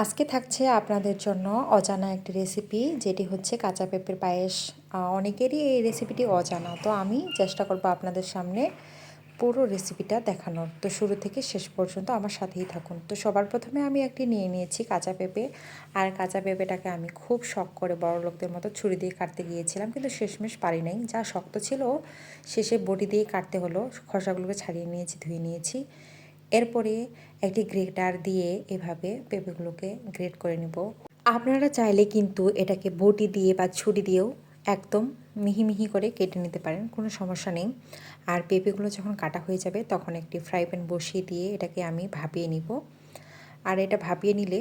আজকে থাকছে আপনাদের জন্য অজানা একটি রেসিপি যেটি হচ্ছে কাঁচা পেঁপের পায়েস। অনেকেরই এই রেসিপিটি অজানা। তো আমি চেষ্টা করব আপনাদের সামনে পুরো রেসিপিটা দেখানোর। তো শুরু থেকে শেষ পর্যন্ত আমার সাথেই থাকুন। তো সবার প্রথমে আমি একটি নিয়ে নিয়েছি কাঁচা পেঁপে। আর কাঁচা পেঁপেটাকে আমি খুব শখ করে বড় লোকদের মতো ছুরি দিয়ে কাটতে গিয়েছিলাম, কিন্তু শেষমেশ পারি নাই। যা শক্ত ছিল, শেষে বটি দিয়ে কাটতে হলো। খসাগুলোকে ছাড়িয়ে নিয়েছি, ধুয়ে নিয়েছি। এরপরে একটি গ্রেটার দিয়ে এভাবে পেঁপেগুলোকে গ্রেট করে নেব। আপনারা চাইলে কিন্তু এটাকে বটি দিয়ে বা ছুরি দিয়েও একদম মিহি মিহি করে কেটে নিতে পারেন, কোনো সমস্যা নেই। আর পেঁপেগুলো যখন কাটা হয়ে যাবে তখন একটি ফ্রাই প্যান বসিয়ে দিয়ে এটাকে আমি ভাপিয়ে নিব। আর এটা ভাপিয়ে নিলে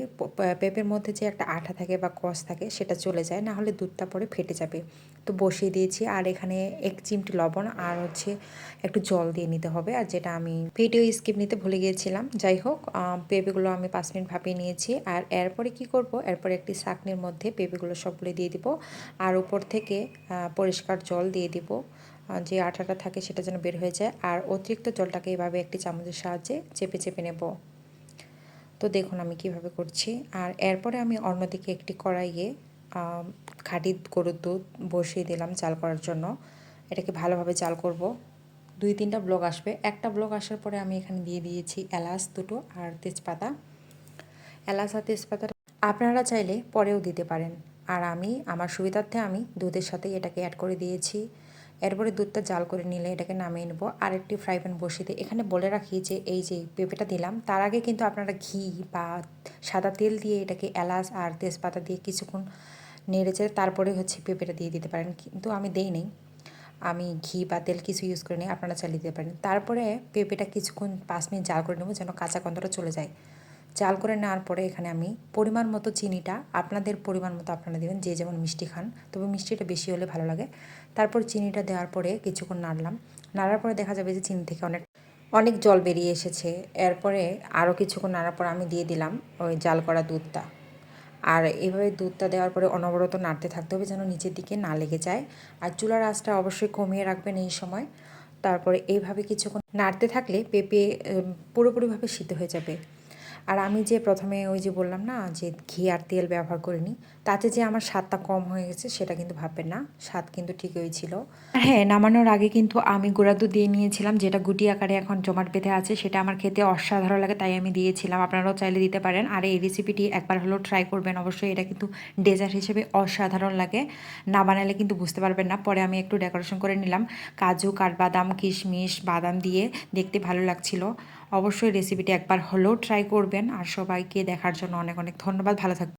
পেঁপের মধ্যে যে একটা আঠা থাকে বা কষ থাকে সেটা চলে যায় না হলে দুধটা পরে ফেটে যাবে। তো বসিয়ে দিয়েছি, আর এখানে এক চিমটি লবণ আর হচ্ছে একটু জল দিয়ে নিতে হবে। আর যেটা আমি ভিডিও স্কিপ নিতে ভুলে গিয়েছিলাম, যাই হোক পেঁপেগুলো আমি পাঁচ মিনিট ভাপিয়ে নিয়েছি। আর এরপরে কি করব? এরপরে একটি শাকনির মধ্যে পেঁপেগুলো সবগুলো দিয়ে দিব। আর উপর থেকে পরিষ্কার জল দিয়ে দিব। যে আঠাটা থাকে সেটা যেন বের হয়ে যায়। আর অতিরিক্ত জলটাকে এভাবে একটি চামচের সাহায্যে চেপে চেপে নেব। তো দেখুন আমি কীভাবে করছি। আর এরপরে আমি অন্যদিকে একটি কড়াইয়ে খাঁটি গরুর দুধ বসিয়ে দিলাম চাল করার জন্য। এটাকে ভালোভাবে চাল করব। দুই তিনটা ব্লক আসবে। একটা ব্লক আসার পরে আমি এখানে দিয়ে দিয়েছি এলাচ দুটো আর তেজপাতা। এলাচ আর তেজপাতা আপনারা চাইলে পরেও দিতে পারেন। আর আমি, আমার সুবিধার্থে আমি দুধের সাথে এটাকে অ্যাড করে দিয়েছি। এরপরে দুধটা জাল করে নিলে এটাকে নামিয়ে নেব। আর একটি ফ্রাই প্যান বসিয়ে দিয়ে। এখানে বলে রাখি যে, এই যে পেঁপেটা দিলাম, তার আগে কিন্তু আপনারা ঘি বা সাদা তেল দিয়ে এটাকে এলাচ আর তেজপাতা দিয়ে কিছুক্ষণ নেড়েচে তারপরে হচ্ছে পেঁপেটা দিয়ে দিতে পারেন। কিন্তু আমি দেই নেই। আমি ঘি বা তেল কিছু ইউজ করে নিই আপনারা চালিয়ে দিতে পারেন। তারপরে পেঁপেটা কিছুক্ষণ পাঁচ মিনিট জাল করে নেব যেন কাঁচা গন্ধটা চলে যায়। চাল করে নেওয়ার পরে এখানে আমি পরিমাণ মতো চিনিটা আপনাদের পরিমাণ মতো আপনারা দেবেন, যে যেমন মিষ্টি খান, তবে মিষ্টিটা বেশি হলে ভালো লাগে। তারপর চিনিটা দেওয়ার পরে কিছুক্ষণ নাড়লাম। নাড়ার পরে দেখা যাবে যে চিনি থেকে অনেক অনেক জল বেরিয়ে এসেছে। এরপরে আরও কিছুক্ষণ নাড়ার পর আমি দিয়ে দিলাম ওই জাল করা দুধটা। আর এভাবে দুধটা দেওয়ার পরে অনবরত নাড়তে থাকতে হবে যেন নিচের দিকে না লেগে যায়। আর চুলার আঁচটা অবশ্যই কমিয়ে রাখবেন এই সময়। তারপরে এইভাবে কিছুক্ষণ নাড়তে থাকলে পেঁপে পুরোপুরিভাবে সিদ্ধ হয়ে যাবে। আর আমি যে প্রথমে ওই যে বললাম না, যে ঘি আর তেল ব্যবহার করিনি, তাতে যে আমার স্বাদটা কম হয়ে গেছে সেটা কিন্তু ভাববেন না, স্বাদ কিন্তু ঠিকই ছিল। হ্যাঁ নামানোর আগে কিন্তু আমি গুঁড়া দুধ দিয়ে নিয়েছিলাম, যেটা গুটি আকারে এখন জমাট বেঁধে আছে, সেটা আমার খেতে অসাধারণ লাগে, তাই আমি দিয়েছিলাম। আপনারাও চাইলে দিতে পারেন, আর এই রেসিপিটি একবার হলেও ট্রাই করবেন অবশ্যই, এটা কিন্তু ডেজার্ট হিসেবে অসাধারণ লাগে। না বানালে কিন্তু বুঝতে পারবেন না, পরে আমি একটু ডেকোরেশন করে নিলাম। কাজু, কাঠবাদাম, কিশমিশ, বাদাম দিয়ে দেখতে ভালো লাগছিল। অবশ্যই রেসিপিটি একবার হলেও ট্রাই করবেন। আর সবাইকে দেখার জন্য অনেক অনেক ধন্যবাদ। ভালো থাকবেন।